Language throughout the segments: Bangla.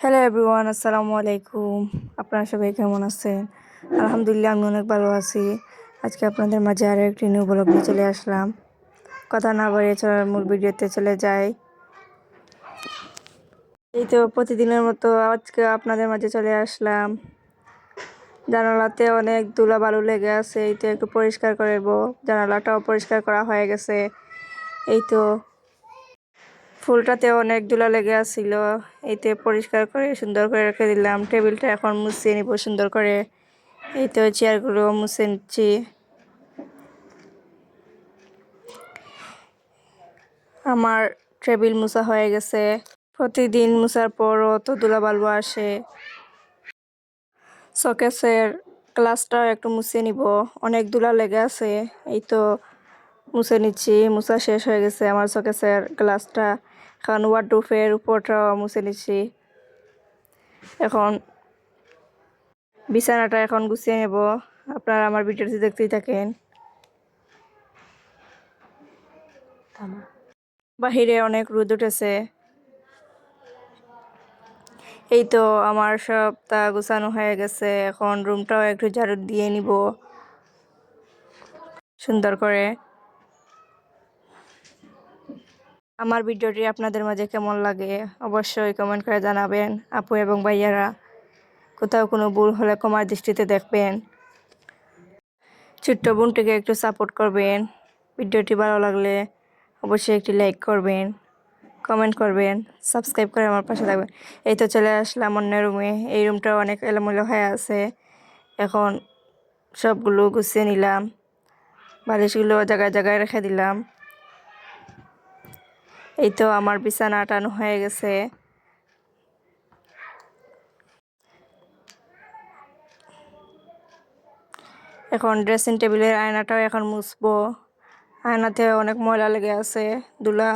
হ্যালো এভরিওয়ান আসসালামু আলাইকুম আপনারা সবাই কেমন আছেন? আলহামদুলিল্লাহ, আমি অনেক ভালো আছি। আজকে আপনাদের মাঝে আরও একটি নিউ ব্লগ নিয়ে চলে আসলাম। কথা না বাড়িয়ে চলার মূল ভিডিওতে চলে যাই। এই তো প্রতিদিনের মতো আজকে আপনাদের মাঝে চলে আসলাম। জানালাতে অনেক ধুলা বালু লেগে আছে, এই তো একটু পরিষ্কার করব জানালাটাও পরিষ্কার করা হয়ে গেছে। এই তো ফুলটাতে অনেক ধুলা লেগে আসছিল এইতে পরিষ্কার করে, সুন্দর করে রেখে দিলাম। টেবিলটা এখন মুছিয়ে নিব সুন্দর করে। এই তো চেয়ারগুলো মুছে নিচ্ছি। আমার টেবিল মুছা হয়ে গেছে। প্রতিদিন মুছার পরও তো ধুলা বালু আসে। শকেসের গ্লাসটাও একটু মুছে নিব। অনেক ধুলা লেগে আছে। এই তো মুছে নিচ্ছি। মুছা শেষ হয়ে গেছে আমার শকেসের গ্লাসটা। এখন ওয়ার্ডরোফের উপরটাও মুছে নিচ্ছি। এখন বিছানাটা এখন গুছিয়ে নেব। আপনারা আমার ভিডিওটি দেখতেই থাকেন। বাহিরে অনেক রোদ উঠেছে। এই তো আমার সবটা গুছানো হয়ে গেছে। এখন রুমটাও একটু ঝাড়ু দিয়ে নিব। সুন্দর করে। আমার ভিডিওটি আপনাদের মাঝে কেমন লাগে অবশ্যই কমেন্ট করে জানাবেন। আপু এবং ভাইয়ারা, কোথাও কোনো ভুল হলে কমার দৃষ্টিতে দেখবেন। ছোট্ট বোনটিকে একটু সাপোর্ট করবেন। ভিডিওটি ভালো লাগলে অবশ্যই একটি লাইক করবেন কমেন্ট করবেন সাবস্ক্রাইব করে আমার পাশে থাকবেন। এই তো চলে আসলাম অন্য রুমে এই রুমটা অনেক এলোমেলো হয়ে আছে। এখন সবগুলো গুছিয়ে নিলাম। বালিশগুলো জায়গায় জায়গায় রেখে দিলাম। এই তো আমার বিছানা টানো হয়ে গেছে। এখন ড্রেসিং টেবিলের আয়নাটাও এখন মুছবো। আয়নাতে অনেক ময়লা লেগে আছে, দুলা।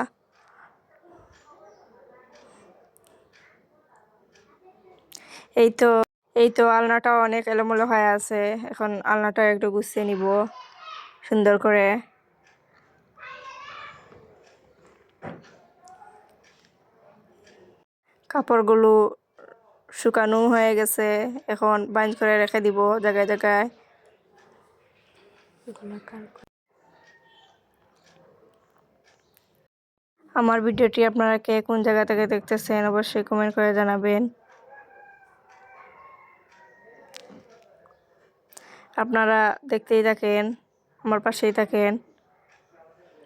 এই তো এই তো আলনাটাও অনেক এলোমেলো হয়ে আছে। এখন আলনাটা একটু গুছিয়ে নিব, সুন্দর করে। কাপড়গুলো শুকানো হয়ে গেছে। এখন বাইন্ড করে রেখে দিব জায়গায় জায়গায়। আমার ভিডিওটি আপনারা কে কোন জায়গা থেকে দেখতেছেন অবশ্যই কমেন্ট করে জানাবেন। আপনারা দেখতেই থাকেন আমার পাশেই থাকেন।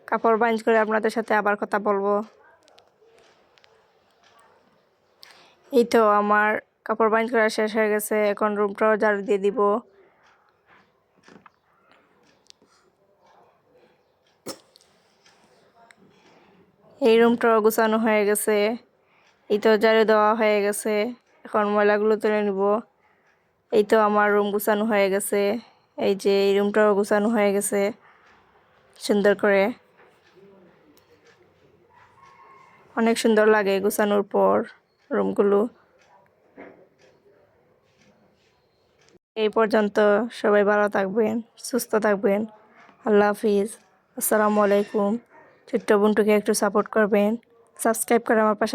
কাপড় বাইঞ্জ করে আপনাদের সাথে আবার কথা বলব। এই তো আমার কাপড় বাইঞ্জ করা শেষ হয়ে গেছে, এখন রুমটাও ঝাড়ু দিয়ে দিব। এই রুমটাও গুছানো হয়ে গেছে, এই তো ঝাড়ু দেওয়া হয়ে গেছে, এখন ময়লাগুলো তুলে নিব। এই তো আমার রুম গুছানো হয়ে গেছে, এই যে এই রুমটাও গুছানো হয়ে গেছে, সুন্দর করে। অনেক সুন্দর লাগে গুছানোর পর। রুমগুলো। এই পর্যন্ত সবাই ভালো থাকবেন, সুস্থ থাকবেন। আল্লাহ হাফিজ। আসসালামু আলাইকুম। ছোট্ট বোনটুকে একটু সাপোর্ট করবেন। সাবস্ক্রাইব করে আমার পাশে